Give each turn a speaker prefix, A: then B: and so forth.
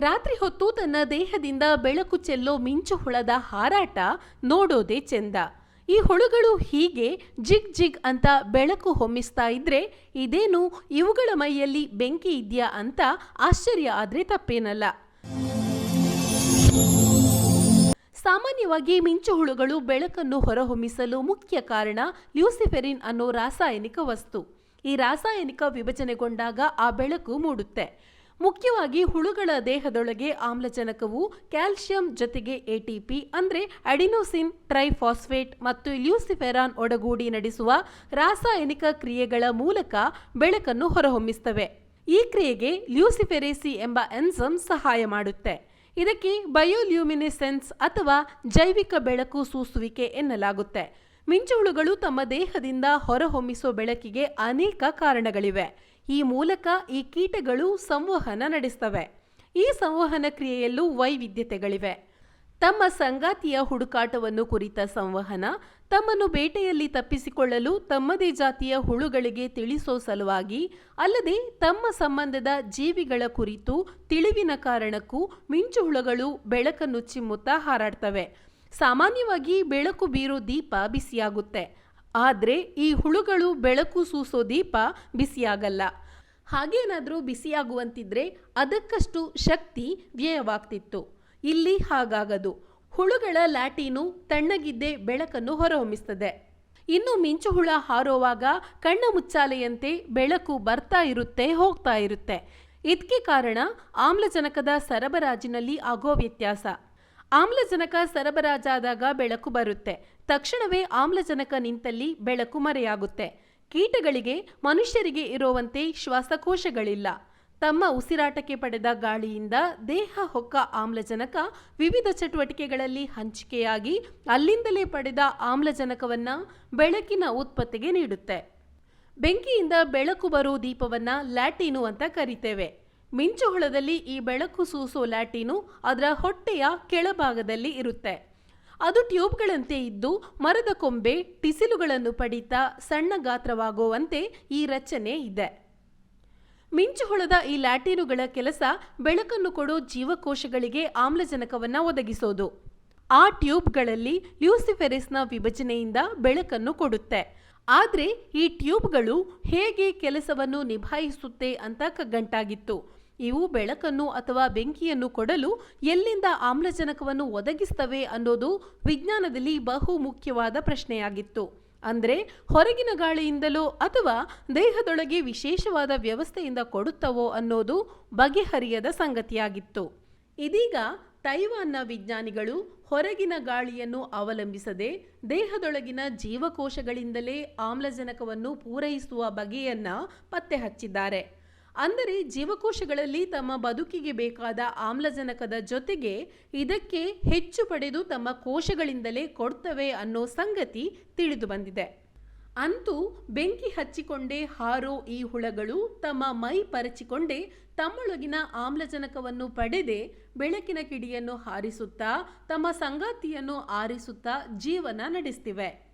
A: ರಾತ್ರಿ ಹೊತ್ತು ತನ್ನ ದೇಹದಿಂದ ಬೆಳಕು ಚೆಲ್ಲೋ ಮಿಂಚು ಹುಳದ ಹಾರಾಟ ನೋಡೋದೇ ಚೆಂದ. ಈ ಹುಳುಗಳು ಹೀಗೆ ಜಿಗ್ ಜಿಗ್ ಅಂತ ಬೆಳಕು ಹೊಮ್ಮಿಸ್ತಾ ಇದ್ರೆ ಇದೇನು ಇವುಗಳ ಮೈಯಲ್ಲಿ ಬೆಂಕಿ ಇದೆಯಾ ಅಂತ ಆಶ್ಚರ್ಯ ಆದ್ರೆ ತಪ್ಪೇನಲ್ಲ. ಸಾಮಾನ್ಯವಾಗಿ ಮಿಂಚು ಹುಳುಗಳು ಬೆಳಕನ್ನು ಹೊರಹೊಮ್ಮಿಸಲು ಮುಖ್ಯ ಕಾರಣ ಲ್ಯೂಸಿಫೆರಿನ್ ಅನ್ನೋ ರಾಸಾಯನಿಕ ವಸ್ತು. ಈ ರಾಸಾಯನಿಕ ವಿಭಜನೆಗೊಂಡಾಗ ಆ ಬೆಳಕು ಮೂಡುತ್ತೆ. ಮುಖ್ಯವಾಗಿ ಹುಳುಗಳ ದೇಹದೊಳಗೆ ಆಮ್ಲಜನಕವು ಕ್ಯಾಲ್ಸಿಯಂ ಜೊತೆಗೆ ಎಟಿಪಿ, ಅಂದರೆ ಅಡಿನೋಸಿನ್ ಟ್ರೈಫಾಸ್ಫೇಟ್ ಮತ್ತು ಲ್ಯೂಸಿಫೆರಾನ್ ಒಡಗೂಡಿ ನಡೆಸುವ ರಾಸಾಯನಿಕ ಕ್ರಿಯೆಗಳ ಮೂಲಕ ಬೆಳಕನ್ನು ಹೊರಹೊಮ್ಮಿಸುತ್ತವೆ ಈ ಕ್ರಿಯೆಗೆ ಲ್ಯೂಸಿಫೆರೇಸಿ ಎಂಬ ಎನ್ಸಮ್ ಸಹಾಯ ಮಾಡುತ್ತೆ. ಇದಕ್ಕೆ ಬಯೋಲ್ಯೂಮಿನೆಸೆನ್ಸ್ ಅಥವಾ ಜೈವಿಕ ಬೆಳಕು ಸೂಸುವಿಕೆ ಎನ್ನಲಾಗುತ್ತೆ. ಮಿಂಚುಹುಳುಗಳು ತಮ್ಮ ದೇಹದಿಂದ ಹೊರಹೊಮ್ಮಿಸೋ ಬೆಳಕಿಗೆ ಅನೇಕ ಕಾರಣಗಳಿವೆ. ಈ ಮೂಲಕ ಈ ಕೀಟಗಳು ಸಂವಹನ ನಡೆಸ್ತವೆ. ಈ ಸಂವಹನ ಕ್ರಿಯೆಯಲ್ಲೂ ವೈವಿಧ್ಯತೆಗಳಿವೆ. ತಮ್ಮ ಸಂಗಾತಿಯ ಹುಡುಕಾಟವನ್ನು ಕುರಿತ ಸಂವಹನ, ತಮ್ಮನ್ನು ಬೇಟೆಯಲ್ಲಿ ತಪ್ಪಿಸಿಕೊಳ್ಳಲು ತಮ್ಮದೇ ಜಾತಿಯ ಹುಳುಗಳಿಗೆ ತಿಳಿಸೋ ಸಲುವಾಗಿ, ಅಲ್ಲದೆ ತಮ್ಮ ಸಂಬಂಧದ ಜೀವಿಗಳ ಕುರಿತು ತಿಳಿವಿನ ಕಾರಣಕ್ಕೂ ಮಿಂಚು ಹುಳುಗಳು ಬೆಳಕನ್ನು ಚಿಮ್ಮುತ್ತಾ ಹಾರಾಡ್ತವೆ. ಸಾಮಾನ್ಯವಾಗಿ ಬೆಳಕು ಬೀರೋ ದೀಪ ಬಿಸಿಯಾಗುತ್ತೆ. ಆದರೆ ಈ ಹುಳುಗಳು ಬೆಳಕು ಸೂಸೋ ದೀಪ ಬಿಸಿಯಾಗಲ್ಲ. ಹಾಗೇನಾದರೂ ಬಿಸಿಯಾಗುವಂತಿದ್ರೆ ಅದಕ್ಕಷ್ಟು ಶಕ್ತಿ ವ್ಯಯವಾಗ್ತಿತ್ತು. ಇಲ್ಲಿ ಹಾಗಾಗದು. ಹುಳುಗಳ ಲ್ಯಾಟೀನು ತಣ್ಣಗಿದ್ದೇ ಬೆಳಕನ್ನು ಹೊರಹೊಮ್ಮಿಸ್ತದೆ. ಇನ್ನು ಮಿಂಚು ಹುಳ ಹಾರೋವಾಗ ಕಣ್ಣ ಮುಚ್ಚಾಲೆಯಂತೆ ಬೆಳಕು ಬರ್ತಾ ಇರುತ್ತೆ, ಹೋಗ್ತಾ ಇರುತ್ತೆ. ಇದಕ್ಕೆ ಕಾರಣ ಆಮ್ಲಜನಕದ ಸರಬರಾಜಿನಲ್ಲಿ ಆಗೋ ವ್ಯತ್ಯಾಸ. ಆಮ್ಲಜನಕ ಸರಬರಾಜಾದಾಗ ಬೆಳಕು ಬರುತ್ತೆ. ತಕ್ಷಣವೇ ಆಮ್ಲಜನಕ ನಿಂತಲ್ಲಿ ಬೆಳಕು ಮರೆಯಾಗುತ್ತೆ. ಕೀಟಗಳಿಗೆ, ಮನುಷ್ಯರಿಗೆ ಇರುವಂತೆ ಶ್ವಾಸಕೋಶಗಳಿಲ್ಲ. ತಮ್ಮ ಉಸಿರಾಟಕ್ಕೆ ಪಡೆದ ಗಾಳಿಯಿಂದ ದೇಹ ಹೊಕ್ಕ ಆಮ್ಲಜನಕ ವಿವಿಧ ಚಟುವಟಿಕೆಗಳಲ್ಲಿ ಹಂಚಿಕೆಯಾಗಿ ಅಲ್ಲಿಂದಲೇ ಪಡೆದ ಆಮ್ಲಜನಕವನ್ನು ಬೆಳಕಿನ ಉತ್ಪತ್ತಿಗೆ ನೀಡುತ್ತೆ. ಬೆಂಕಿಯಿಂದ ಬೆಳಕು ಬರೋ ದೀಪವನ್ನು ಲ್ಯಾಟೀನು ಅಂತ ಕರಿತೇವೆ. ಮಿಂಚುಹುಳದಲ್ಲಿ ಈ ಬೆಳಕು ಸೂಸೋ ಲ್ಯಾಟೀನು ಅದರ ಹೊಟ್ಟೆಯ ಕೆಳಭಾಗದಲ್ಲಿ ಇರುತ್ತೆ. ಅದು ಟ್ಯೂಬ್ಗಳಂತೆ ಇದ್ದು ಮರದ ಕೊಂಬೆ, ಟಿಸಿಲುಗಳನ್ನು ಪಡೀತಾ ಸಣ್ಣ ಗಾತ್ರವಾಗುವಂತೆ ಈ ರಚನೆ ಇದೆ. ಮಿಂಚುಹುಳದ ಈ ಲ್ಯಾಟೀನುಗಳ ಕೆಲಸ ಬೆಳಕನ್ನು ಕೊಡೋ ಜೀವಕೋಶಗಳಿಗೆ ಆಮ್ಲಜನಕವನ್ನು ಒದಗಿಸೋದು. ಆ ಟ್ಯೂಬ್ಗಳಲ್ಲಿ ಲ್ಯೂಸಿಫೆರಿಸ್ನ ವಿಭಜನೆಯಿಂದ ಬೆಳಕನ್ನು ಕೊಡುತ್ತೆ. ಆದರೆ ಈ ಟ್ಯೂಬ್ಗಳು ಹೇಗೆ ಕೆಲಸವನ್ನು ನಿಭಾಯಿಸುತ್ತೆ ಅಂತ ಕಗ್ಗಂಟಾಗಿತ್ತು. ಇವು ಬೆಳಕನ್ನು ಅಥವಾ ಬೆಂಕಿಯನ್ನು ಕೊಡಲು ಎಲ್ಲಿಂದ ಆಮ್ಲಜನಕವನ್ನು ಒದಗಿಸ್ತವೆ ಅನ್ನೋದು ವಿಜ್ಞಾನದಲ್ಲಿ ಬಹು ಮುಖ್ಯವಾದ ಪ್ರಶ್ನೆಯಾಗಿತ್ತು. ಅಂದರೆ ಹೊರಗಿನ ಗಾಳಿಯಿಂದಲೋ ಅಥವಾ ದೇಹದೊಳಗೆ ವಿಶೇಷವಾದ ವ್ಯವಸ್ಥೆಯಿಂದ ಕೊಡುತ್ತವೋ ಅನ್ನೋದು ಬಗೆಹರಿಯದ ಸಂಗತಿಯಾಗಿತ್ತು. ಇದೀಗ ತೈವಾನ್ನ ವಿಜ್ಞಾನಿಗಳು ಹೊರಗಿನ ಗಾಳಿಯನ್ನು ಅವಲಂಬಿಸದೆ ದೇಹದೊಳಗಿನ ಜೀವಕೋಶಗಳಿಂದಲೇ ಆಮ್ಲಜನಕವನ್ನು ಪೂರೈಸುವ ಬಗೆಯನ್ನ ಪತ್ತೆ ಹಚ್ಚಿದ್ದಾರೆ ಅಂದರೆ ಜೀವಕೋಶಗಳಲ್ಲಿ ತಮ್ಮ ಬದುಕಿಗೆ ಬೇಕಾದ ಆಮ್ಲಜನಕದ ಜೊತೆಗೆ ಇದಕ್ಕೆ ಹೆಚ್ಚು ಪಡೆದು ತಮ್ಮ ಕೋಶಗಳಿಂದಲೇ ಕೊಡ್ತವೆ ಅನ್ನೋ ಸಂಗತಿ ತಿಳಿದು ಬಂದಿದೆ. ಅಂತೂ ಬೆಂಕಿ ಹಚ್ಚಿಕೊಂಡೇ ಹಾರೋ ಈ ಹುಳಗಳು ತಮ್ಮ ಮೈ ಪರಚಿಕೊಂಡೇ ತಮ್ಮೊಳಗಿನ ಆಮ್ಲಜನಕವನ್ನು ಪಡೆದೇ ಬೆಳಕಿನ ಕಿಡಿಯನ್ನು ಹಾರಿಸುತ್ತಾ, ತಮ್ಮ ಸಂಗಾತಿಯನ್ನು ಆರಿಸುತ್ತಾ ಜೀವನ ನಡೆಸ್ತಿವೆ.